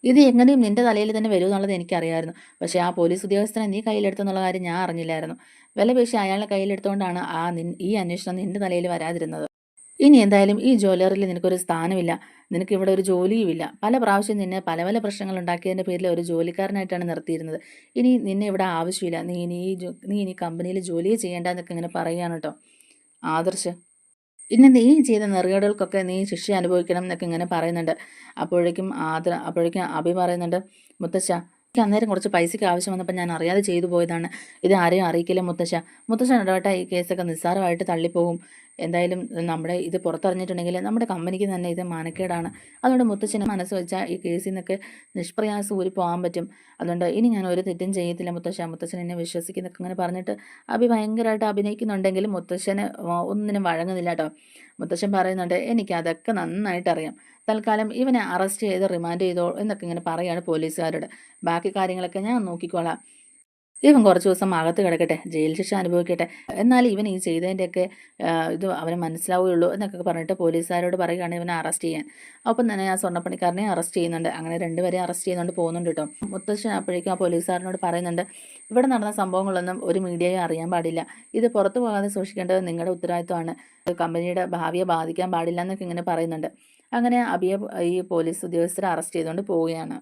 [SPEAKER 1] ഇത് എങ്ങനെയും നിന്റെ തലയിൽ തന്നെ വരും എന്നുള്ളത് എനിക്കറിയായിരുന്നു. പക്ഷേ ആ പോലീസ് ഉദ്യോഗസ്ഥനെ നീ കയ്യിലെടുത്തെന്നുള്ള കാര്യം ഞാൻ അറിഞ്ഞില്ലായിരുന്നു. വില പേശി അയാളെ കയ്യിലെടുത്തുകൊണ്ടാണ് ആ ഈ അന്വേഷണം നിന്റെ തലയിൽ വരാതിരുന്നത്. ഇനി എന്തായാലും ഈ ജ്വല്ലറിയിൽ നിനക്കൊരു സ്ഥാനമില്ല. നിനക്ക് ഇവിടെ ഒരു ജോലിയുമില്ല. പല പ്രാവശ്യം നിന്നെ പല പല പ്രശ്നങ്ങൾ ഉണ്ടാക്കിയതിന്റെ പേരിൽ ഒരു ജോലിക്കാരനായിട്ടാണ് നിർത്തിയിരുന്നത്. ഇനി നിന്നെ ഇവിടെ ആവശ്യമില്ല. നീ ഇനി ഈ നീ ഇനി കമ്പനിയിൽ ജോലി ചെയ്യേണ്ടെന്നൊക്കെ ഇങ്ങനെ പറയുകയാണ് കേട്ടോ. ആദർശ്. പിന്നെ നീ ചെയ്ത നെറുകേടുകൾക്കൊക്കെ നീ ശിക്ഷ അനുഭവിക്കണം എന്നൊക്കെ ഇങ്ങനെ പറയുന്നുണ്ട്. അപ്പോഴേക്കും ആദര അപ്പോഴേക്കും അഭി പറയുന്നുണ്ട് മുത്തശ്ശ എനിക്ക് അന്നേരം കുറച്ച് പൈസയ്ക്ക് ആവശ്യം വന്നപ്പോൾ ഞാൻ അറിയാതെ ചെയ്തു പോയതാണ്. ഇത് ആരെയും അറിയിക്കില്ല മുത്തശ്ശ. മുത്തശ്ശൻ ഇടപെട്ട ഈ കേസൊക്കെ നിസ്സാരമായിട്ട് തള്ളിപ്പോകും. എന്തായാലും നമ്മുടെ ഇത് പുറത്തറിഞ്ഞിട്ടുണ്ടെങ്കിൽ നമ്മുടെ കമ്പനിക്ക് തന്നെ ഇത് മാനക്കേടാണ്. അതുകൊണ്ട് മുത്തച്ഛനെ മനസ്സ് വെച്ചാൽ ഈ കേസിൽ നിന്നൊക്കെ നിഷ്പ്രയാസം ഊരി പോകാൻ പറ്റും. അതുകൊണ്ട് ഇനി ഞാൻ ഒരു തെറ്റും ചെയ്യത്തില്ല മുത്തശ്ശ. മുത്തച്ഛൻ എന്നെ വിശ്വസിക്കുന്നൊക്കെ അങ്ങനെ പറഞ്ഞിട്ട് അഭി ഭയങ്കരമായിട്ട് അഭിനയിക്കുന്നുണ്ടെങ്കിലും മുത്തശ്ശന് ഒന്നിനും വഴങ്ങുന്നില്ല കേട്ടോ മുത്തശ്ശൻ പറയുന്നുണ്ട് എനിക്ക് അതൊക്കെ നന്നായിട്ട് അറിയാം തൽക്കാലം ഇവനെ അറസ്റ്റ് ചെയ്ത് റിമാൻഡ് ചെയ്തോ എന്നൊക്കെ ഇങ്ങനെ പറയാണ് പോലീസുകാരോട്. ബാക്കി കാര്യങ്ങളൊക്കെ ഞാൻ നോക്കിക്കോളാം. ഇവൻ കുറച്ച് ദിവസം അകത്ത് കിടക്കട്ടെ ജയിൽ ശിക്ഷ അനുഭവിക്കട്ടെ. എന്നാൽ ഇവൻ ഈ ചെയ്തതിന്റെയൊക്കെ ഇത് അവന് മനസ്സിലാവുകയുള്ളൂ എന്നൊക്കെ പറഞ്ഞിട്ട് പോലീസുകാരോട് പറയുകയാണ് ഇവനെ അറസ്റ്റ് ചെയ്യാൻ. അപ്പം തന്നെ ആ സ്വർണപ്പണിക്കാരനെ അറസ്റ്റ് ചെയ്യുന്നുണ്ട്. അങ്ങനെ രണ്ടുപേരെ അറസ്റ്റ് ചെയ്യുന്നുണ്ട് പോകുന്നുണ്ട് കേട്ടോ. മുത്തശ്ശൻ അപ്പോഴേക്കും ആ പോലീസുകാരനോട് പറയുന്നുണ്ട് ഇവിടെ നടന്ന സംഭവങ്ങളൊന്നും ഒരു മീഡിയയെ അറിയാൻ പാടില്ല. ഇത് പുറത്തു പോകാതെ സൂക്ഷിക്കേണ്ടത് നിങ്ങളുടെ ഉത്തരവാദിത്വമാണ്. കമ്പനിയുടെ ഭാവിയെ ബാധിക്കാൻ പാടില്ല എന്നൊക്കെ ഇങ്ങനെ പറയുന്നുണ്ട്. അങ്ങനെ അബിയെ ഈ പോലീസ് ഉദ്യോഗസ്ഥരെ അറസ്റ്റ് ചെയ്തുകൊണ്ട് പോവുകയാണ്.